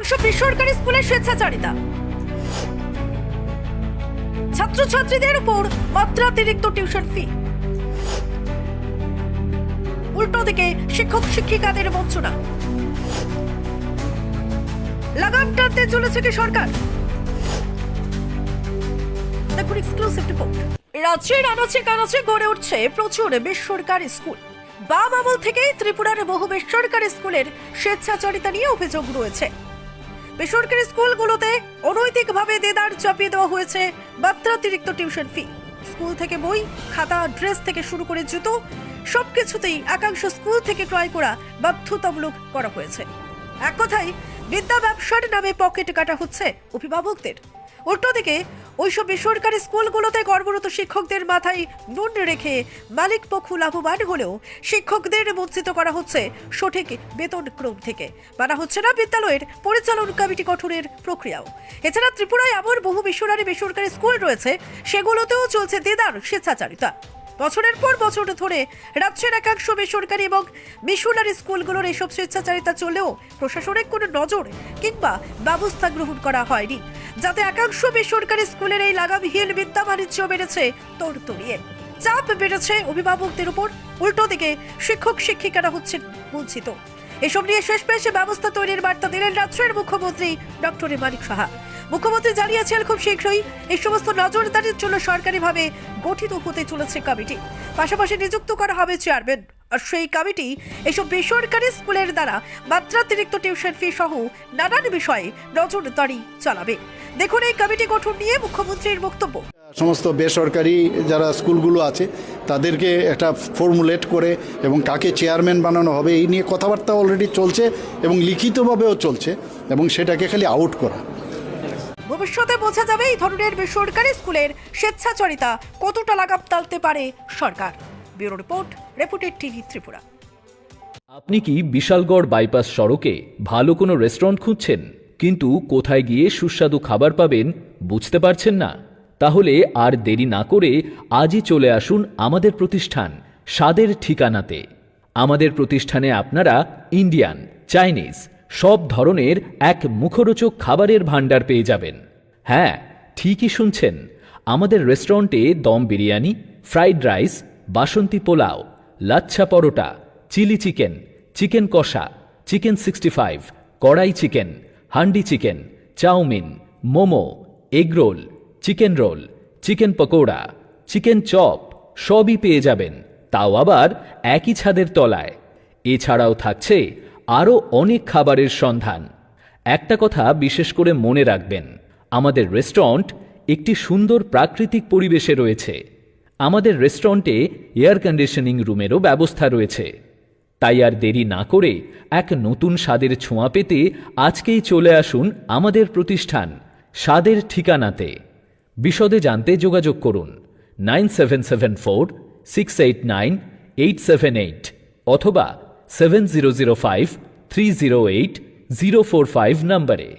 একাংশ বেসরকারি স্কুলের স্বেচ্ছাচারিতা। ছাত্রছাত্রীদের উপর মাত্রাতিরিক্ত টিউশন ফি। উল্টো দিকে শিক্ষক শিক্ষিকাদের বঞ্চনা। লাগাম টানতে চলেছে কি সরকার? দেখুন এক্সক্লুসিভ রিপোর্ট রাজ্যের আনাচে কানাচে গড়ে উঠছে প্রচুর বেসরকারি স্কুল। বাম আমল থেকেই ত্রিপুরার বহু বেসরকারি স্কুলের স্বেচ্ছাচারিতা নিয়ে অভিযোগ রয়েছে। বেসরকারি স্কুলগুলোতে অনৈতিকভাবে দেদার চাপিয়ে দেওয়া হয়েছে মাত্রাতিরিক্ত টিউশন ফি। স্কুল থেকে বই, খাতা, ড্রেস থেকে শুরু করে জুতো সব কিছুতেই একাংশ স্কুল থেকে ক্রয় করা বাধ্যতামূলক করা হয়েছে। এক কথায় বিদ্যা ব্যবসার নামে পকেট কাটা হচ্ছে অভিভাবকদের। উল্টো দিকে, ওইসব বেসরকারি স্কুলগুলোতে কর্মরত শিক্ষকদের মাথায় নুন রেখে মালিক পক্ষ লাভবান হলেও শিক্ষকদের বঞ্চিত করা হচ্ছে সঠিক বেতন ক্রম থেকে। মানা হচ্ছে না বিদ্যালয়ের পরিচালন কমিটি গঠনের প্রক্রিয়াও। এছাড়া ত্রিপুরায় এমন বহু বেসরকারি বেসরকারি স্কুল রয়েছে, সেগুলোতেও চলছে দেদার স্বেচ্ছাচারিতা। বছরের পর বছর ধরে রাজ্যের একাংশ বেসরকারি এবং মিশনারি স্কুলগুলোর এসব স্বেচ্ছাচারিতা চলেও প্রশাসনের কোনো নজর কিংবা ব্যবস্থা গ্রহণ করা হয়নি, যাতে একাংশ বেসরকারি স্কুলের এই লাগামহীন বিদ্যা বাণিজ্য বেড়েছে তড়তড়িয়ে চাপ বেড়েছে অভিভাবকদের উপর, উল্টো দিকে শিক্ষক শিক্ষিকারা হচ্ছেন বঞ্চিত। এসব নিয়ে শেষ পেশে ব্যবস্থা তৈরির বার্তা দিলেন রাজ্যের মুখ্যমন্ত্রী ডক্টর মানিক সাহা। মুখ্যমন্ত্রী জানিয়েছেন খুব শীঘ্রই এই সমস্ত নজরদারির জন্য সরকারিভাবে গঠিত হতে চলেছে কমিটি। পাশাপাশি নিযুক্ত করা হবে চেয়ারম্যান। আর সেই কমিটি এসব বেসরকারি স্কুলের দ্বারা মাত্রাতিরিক্ত টিউশন ফি সহ নানান বিষয়ে নজরদারি চালাবে। দেখুন এই কমিটি গঠন নিয়ে মুখ্যমন্ত্রীর বক্তব্য। সমস্ত বেসরকারি যারা স্কুলগুলো আছে, তাদেরকে একটা ফর্মুলেট করে এবং কাকে চেয়ারম্যান বানানো হবে এই নিয়ে কথাবার্তা অলরেডি চলছে এবং লিখিতভাবেও চলছে এবং সেটাকে খালি আউট করা। ভবিষ্যতে বোঝা যাবে এই ধরনের বেসরকারি স্কুলের স্বেচ্ছাচারিতা কতটা লাগাম টালতে পারে সরকার। Bureau report, reputed TV Tripura. আপনি কি বিশালগড় বাইপাস সড়কে ভালো কোনো রেস্টুরেন্ট খুঁজছেন? কিন্তু কোথায় গিয়ে সুস্বাদু খাবার পাবেন বুঝতে পারছেন না? তাহলে আর দেরি না করে আজই চলে আসুন আমাদের প্রতিষ্ঠান, স্বাদের ঠিকানাতে। আমাদের প্রতিষ্ঠানে আপনারা ইন্ডিয়ান, চাইনিজ, সব ধরনের এক মুখরোচক খাবারের ভাণ্ডার পেয়ে যাবেন। হ্যাঁ ঠিকই শুনছেন। আমাদের রেস্টুরেন্টে দম বিরিয়ানি ফ্রাইড রাইস বাসন্তী pulao, lachha paratha chilli chicken chicken কষা chicken sixty five kadai chicken handi chicken chowmein, momo egg roll chicken roll chicken pakora chicken chop সবই পেয়ে যাবেন। তাও আবার একই ছাদের তলায়। এছাড়াও থাকছে আরও অনেক খাবারের সন্ধান। একটা কথা বিশেষ করে মনে রাখবেন আমাদের রেস্টুরেন্ট একটি সুন্দর প্রাকৃতিক পরিবেশে রয়েছে। আমাদের রেস্টুরেন্টে এয়ার কন্ডিশনিং রুমেরও ব্যবস্থা রয়েছে। তাই আর দেরি না করে এক নতুন স্বাদের ছোঁয়া পেতে আজকেই চলে আসুন আমাদের প্রতিষ্ঠান, স্বাদের ঠিকানাতে। বিশদে জানতে যোগাযোগ করুন nine seven seven four, six eight nine, eight seven eight অথবা seven zero zero five, three zero eight, zero four five নম্বরে।